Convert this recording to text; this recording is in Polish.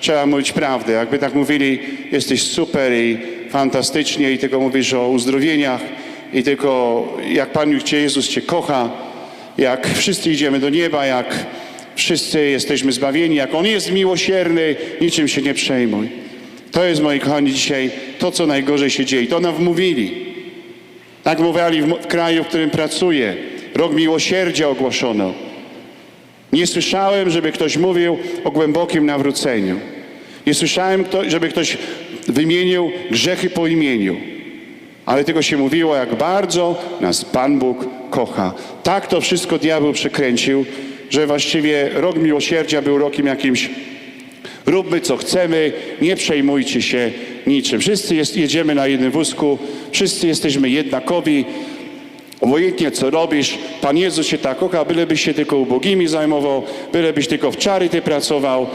trzeba mówić prawdę. Jakby tak mówili, jesteś super i fantastycznie i tylko mówisz o uzdrowieniach i tylko jak Pan Cię Jezus Cię kocha, jak wszyscy idziemy do nieba, jak wszyscy jesteśmy zbawieni, jak On jest miłosierny, niczym się nie przejmuj. To jest, moi kochani, dzisiaj to, co najgorzej się dzieje. To nam wmówili. Tak mówili w, w kraju, w którym pracuję. Rok miłosierdzia ogłoszono. Nie słyszałem, żeby ktoś mówił o głębokim nawróceniu. Nie słyszałem, żeby ktoś wymienił grzechy po imieniu. Ale tylko się mówiło, jak bardzo nas Pan Bóg kocha. Tak to wszystko diabeł przekręcił, że właściwie rok miłosierdzia był rokiem jakimś róbmy co chcemy, nie przejmujcie się niczym. Wszyscy jest, jedziemy na jednym wózku, wszyscy jesteśmy jednakowi, Obojętnie co robisz, Pan Jezus się tak kocha, bylebyś się tylko ubogimi zajmował, bylebyś tylko w czary ty pracował,